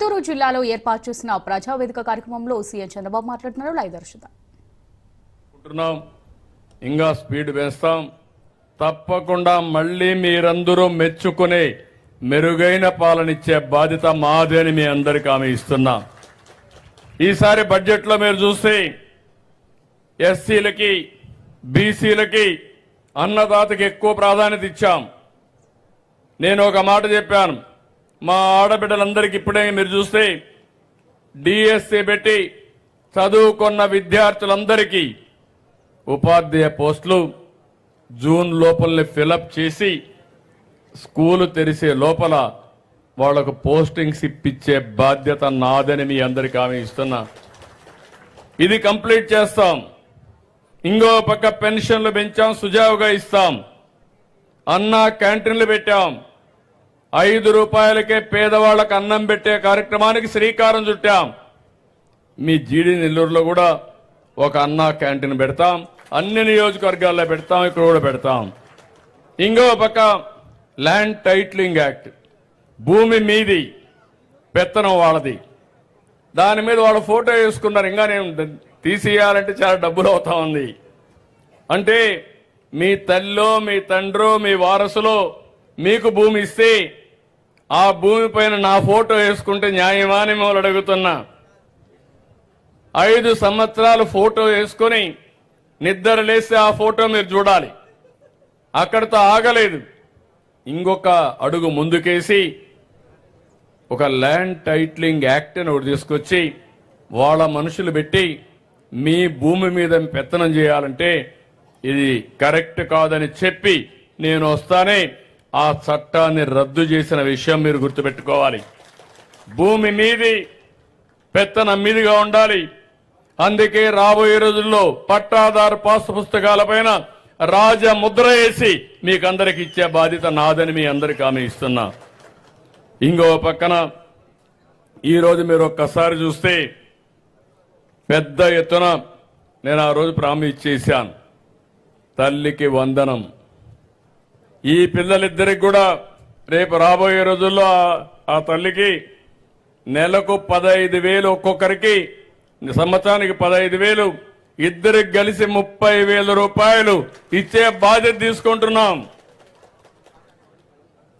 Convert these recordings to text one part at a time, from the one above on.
చిత్తూరు జిల్లాలో ఏర్పాటు చేసిన ప్రజావేదిక కార్యక్రమంలో సీఎం చంద్రబాబు మాట్లాడుతున్నారు. లైవ్ దర్శనం ఇంకా స్పీడ్ వేస్తాం. తప్పకుండా మళ్ళీ మీరందరూ మెచ్చుకునే మెరుగైన పాలనిచ్చే బాధ్యత మాది అని మీ అందరికీ ఆమె ఇస్తున్నాం. ఈసారి బడ్జెట్లో మీరు చూస్తే ఎస్సీలకి బీసీలకి అన్నదాతకి ఎక్కువ ప్రాధాన్యత ఇచ్చాం. నేను ఒక మాట చెప్పాను. మా ఆడబిడ్డలందరికీ ఇప్పుడే మీరు చూస్తే డిఎస్సి పెట్టి చదువుకున్న విద్యార్థులందరికీ ఉపాధ్యాయ పోస్టులు జూన్ లోపలనే ఫిలప్ చేసి స్కూలు తెరిసే లోపల వాళ్ళకు పోస్టింగ్స్ ఇప్పించే బాధ్యత నాదని మీ అందరికీ ఆమె ఇస్తున్నా. ఇది కంప్లీట్ చేస్తాం. ఇంకో పక్క పెన్షన్లు పెంచాం సుజావుగా ఇస్తాం. అన్నా క్యాంటీన్లు పెట్టాం. ఐదు రూపాయలకే పేదవాళ్ళకు అన్నం పెట్టే కార్యక్రమానికి శ్రీకారం చుట్టాం. మీ జీడి నెల్లూరులో కూడా ఒక అన్నా క్యాంటీన్ పెడతాం. అన్ని నియోజకవర్గాల్లో పెడతాం ఇక్కడ కూడా పెడతాం. ఇంకో పక్క ల్యాండ్ టైట్లింగ్ యాక్ట్. భూమి మీది పెత్తనం వాళ్ళది. దాని మీద వాళ్ళ ఫోటో వేసుకున్నారు. ఇంకా నేను తీసేయాలంటే చాలా డబ్బులు అవుతా ఉంది. అంటే మీ తల్లో మీ తండ్రో మీ వారసులో మీకు భూమి ఇస్తే ఆ భూమి పైన నా ఫోటో వేసుకుంటే న్యాయమాని మొదలు అడుగుతున్నా. ఐదు సంవత్సరాలు ఫోటో వేసుకొని నిద్ర లేసి ఆ ఫోటో మీరు చూడాలి. అక్కడితో ఆగలేదు. ఇంకొక అడుగు ముందుకేసి ఒక ల్యాండ్ టైట్లింగ్ యాక్ట్ అని ఒకటి తీసుకొచ్చి వాళ్ళ మనుషులు పెట్టి మీ భూమి మీద పెత్తనం చేయాలంటే ఇది కరెక్ట్ కాదని చెప్పి నేను వస్తానే ఆ చట్టాన్ని రద్దు చేసిన విషయం మీరు గుర్తుపెట్టుకోవాలి. భూమి మీది పెత్తన మీదిగా ఉండాలి. అందుకే రాబోయే రోజుల్లో పట్టాదారు పాస్ పుస్తకాలపైన రాజ ముద్ర వేసి మీకు అందరికి ఇచ్చే బాధ్యత నాదని మీ అందరికి ఆమె ఇస్తున్నా. ఇంకో పక్కన ఈరోజు మీరు ఒక్కసారి చూస్తే పెద్ద ఎత్తున నేను ఆ రోజు ప్రామిస్ చేశాను. తల్లికి వందనం. ఈ పిల్లలిద్దరికి కూడా రేపు రాబోయే రోజుల్లో ఆ- తల్లికి నెలకు పదహైదు వేలు ఒక్కొక్కరికి సంవత్సరానికి పదహైదు వేలు ఇద్దరికి కలిసి ముప్పై వేల రూపాయలు ఇచ్చే బాధ్యత తీసుకుంటున్నాం.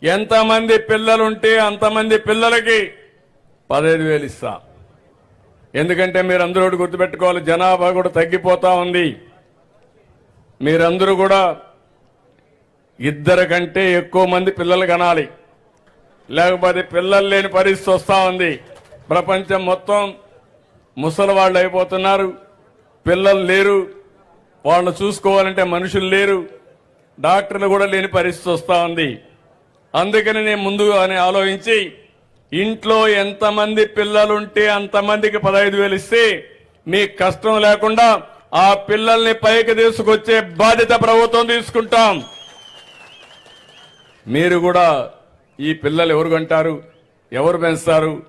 ఎంతమంది పిల్లలుంటే అంతమంది పిల్లలకి పదహైదు వేలు ఇస్తా. ఎందుకంటే మీరందరూ గుర్తుపెట్టుకోవాలి జనాభా కూడా తగ్గిపోతా ఉంది. మీరందరూ కూడా ఇద్దరు కంటే ఎక్కువ మంది పిల్లలు కనాలి. లేకపోతే పిల్లలు లేని పరిస్థితి వస్తూ ఉంది. ప్రపంచం మొత్తం ముసలి వాళ్ళు అయిపోతున్నారు. పిల్లలు లేరు. వాళ్ళని చూసుకోవాలంటే మనుషులు లేరు. డాక్టర్లు కూడా లేని పరిస్థితి వస్తూ ఉంది. అందుకని నేను ముందుగా అని ఆలోచించి ఇంట్లో ఎంతమంది పిల్లలుంటే అంతమందికి పదహైదు వేలు ఇస్తే మీకు కష్టం లేకుండా ఆ పిల్లల్ని పైకి తీసుకొచ్చే బాధ్యత ప్రభుత్వం తీసుకుంటాం. మీరు కూడా ఈ పిల్లలు ఎవరు కంటారు ఎవరు పెంచుతారు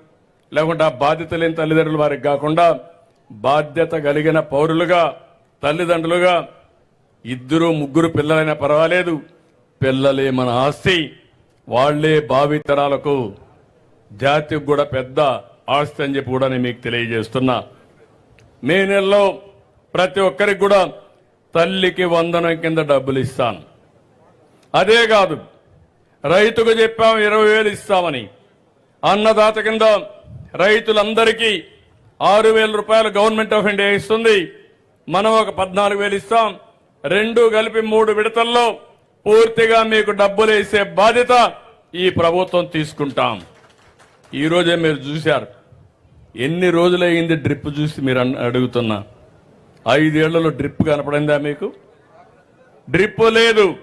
లేకుంటే ఆ బాధ్యత లేని తల్లిదండ్రులు వారికి కాకుండా బాధ్యత కలిగిన పౌరులుగా తల్లిదండ్రులుగా ఇద్దరు ముగ్గురు పిల్లలైనా పర్వాలేదు. పిల్లలే మన ఆస్తి. వాళ్ళే భావితరాలకు జాతికి కూడా పెద్ద ఆస్తి అని చెప్పి కూడా నేను మీకు తెలియజేస్తున్నా. మే నెలలో ప్రతి ఒక్కరికి కూడా తల్లికి వందనం కింద డబ్బులు ఇస్తాను. అదే కాదు రైతుకు చెప్పాం ఇరవై వేలు ఇస్తామని. అన్నదాత కింద రైతులందరికీ ఆరు వేల రూపాయలు గవర్నమెంట్ ఆఫ్ ఇండియా ఇస్తుంది. మనం ఒక పద్నాలుగు వేలు ఇస్తాం. రెండు కలిపి మూడు విడతల్లో పూర్తిగా మీకు డబ్బులు వేసే బాధ్యత ఈ ప్రభుత్వం తీసుకుంటాం. ఈరోజే మీరు చూశారు. ఎన్ని రోజులయ్యింది డ్రిప్ చూసి మీరు అడుగుతున్నా? ఐదేళ్ళలో డ్రిప్ కనపడిందా మీకు? డ్రిప్ లేదు.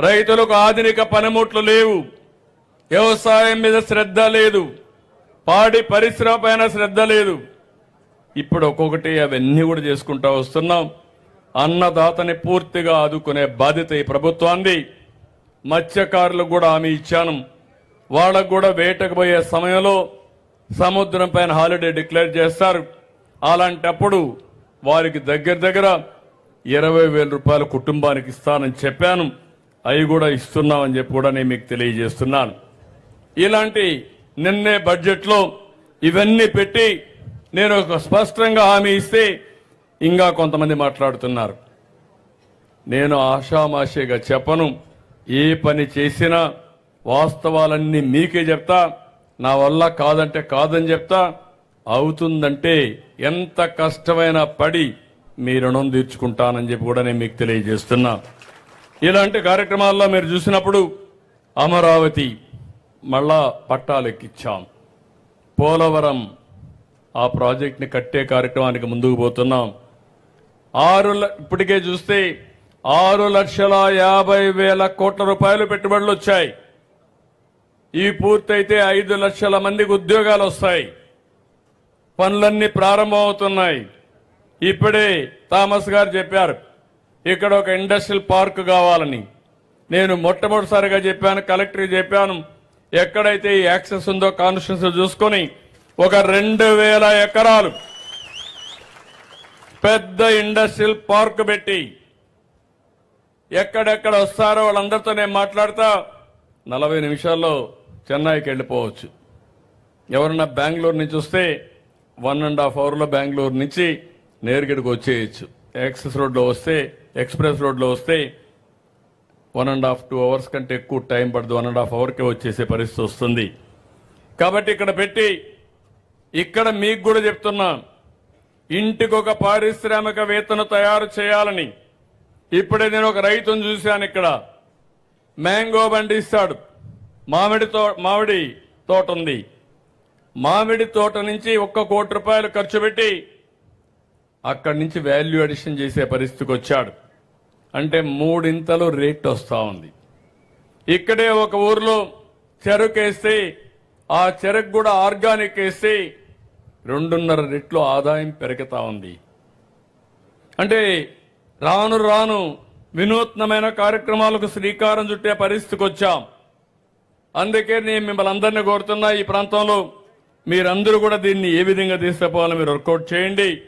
రైతులకు ఆధునిక పనిముట్లు లేవు. వ్యవసాయం మీద శ్రద్ధ లేదు. పాడి పరిశ్రమ పైన శ్రద్ధ లేదు. ఇప్పుడు ఒక్కొక్కటి అవన్నీ కూడా చేసుకుంటా వస్తున్నాం. అన్నదాతని పూర్తిగా ఆదుకునే బాధ్యత ఈ ప్రభుత్వాన్ని మత్స్యకారులకు కూడా హామీ ఇచ్చాను. వాళ్ళకు కూడా వేటకు పోయే సమయంలో సముద్రం పైన హాలిడే డిక్లేర్ చేస్తారు. అలాంటప్పుడు వారికి దగ్గర దగ్గర ఇరవై వేల రూపాయలు కుటుంబానికి ఇస్తానని చెప్పాను. అవి కూడా ఇస్తున్నామని చెప్పి కూడా నేను మీకు తెలియజేస్తున్నాను. ఇలాంటి నిన్నే బడ్జెట్లో ఇవన్నీ పెట్టి నేను ఒక స్పష్టంగా హామీ ఇస్తే ఇంకా కొంతమంది మాట్లాడుతున్నారు. నేను ఆషామాషిగా చెప్పను. ఏ పని చేసినా వాస్తవాలన్నీ మీకే చెప్తా. నా వల్ల కాదంటే కాదని చెప్తా. అవుతుందంటే ఎంత కష్టమైన పడి మీ రుణం తీర్చుకుంటానని చెప్పి కూడా నేను మీకు తెలియజేస్తున్నా. ఇలాంటి కార్యక్రమాల్లో మీరు చూసినప్పుడు అమరావతి మళ్ళా పట్టాలెక్కిచ్చాం. పోలవరం ఆ ప్రాజెక్ట్ని కట్టే కార్యక్రమానికి ముందుకు పోతున్నాం. ఆరు ల- ఇప్పటికే చూస్తే ఆరు లక్షల యాభై వేల కోట్ల రూపాయలు పెట్టుబడులు వచ్చాయి. ఈ పూర్తయితే ఐదు లక్షల మందికి ఉద్యోగాలు వస్తాయి. పనులన్నీ ప్రారంభమవుతున్నాయి. ఇప్పుడే థామస్ గారు చెప్పారు. ఇక్కడ ఒక ఇండస్ట్రియల్ పార్క్ కావాలని నేను మొట్టమొదటిసారిగా చెప్పాను కలెక్టర్ చెప్పాను. ఎక్కడైతే ఈ యాక్సెస్ ఉందో కాన్స్టిట్యూన్సీ చూసుకొని ఒక రెండు వేల ఎకరాలు పెద్ద ఇండస్ట్రియల్ పార్క్ పెట్టి ఎక్కడెక్కడ వస్తారో వాళ్ళందరితో నేను మాట్లాడతా నలభై నిమిషాల్లో చెన్నైకి వెళ్ళిపోవచ్చు. ఎవరన్నా బెంగళూరు నుంచి వస్తే వన్ అండ్ హాఫ్ అవర్లో బెంగళూరు నుంచి నేరుగడికి వచ్చేయచ్చు. యాక్సెస్ రోడ్లో వస్తే ఎక్స్ప్రెస్ రోడ్లో వస్తే one and half two hours కంటే ఎక్కువ టైం పడదు. వన్ అండ్ హాఫ్ అవర్కే వచ్చేసే పరిస్థితి వస్తుంది. కాబట్టి ఇక్కడ పెట్టి ఇక్కడ మీకు కూడా చెప్తున్నా ఇంటికి ఒక పారిశ్రామికవేత్తను తయారు చేయాలని. ఇప్పుడే నేను ఒక రైతును చూశాను ఇక్కడ. మ్యాంగో బండి ఇస్తాడు. మామిడి తో మామిడి తోట ఉంది. మామిడి తోట నుంచి ఒక్క కోటి రూపాయలు ఖర్చు పెట్టి అక్కడి నుంచి వాల్యూ అడిషన్ చేసే పరిస్థితికి వచ్చాడు. అంటే మూడింతలు రేట్ వస్తూ ఉంది. ఇక్కడే ఒక ఊర్లో చెరుకు వేస్తే ఆ చెరుకు కూడా ఆర్గానిక్ వేస్తే రెండున్నర రెట్లు ఆదాయం పెరుగుతూ ఉంది. అంటే రాను రాను వినూత్నమైన కార్యక్రమాలకు శ్రీకారం చుట్టే పరిస్థితికి వచ్చాం. అందుకే నేను మిమ్మల్ని అందరినీ కోరుతున్నా ఈ ప్రాంతంలో మీరందరూ కూడా దీన్ని ఏ విధంగా తీసుకుపోవాలో మీరు వర్కౌట్ చేయండి.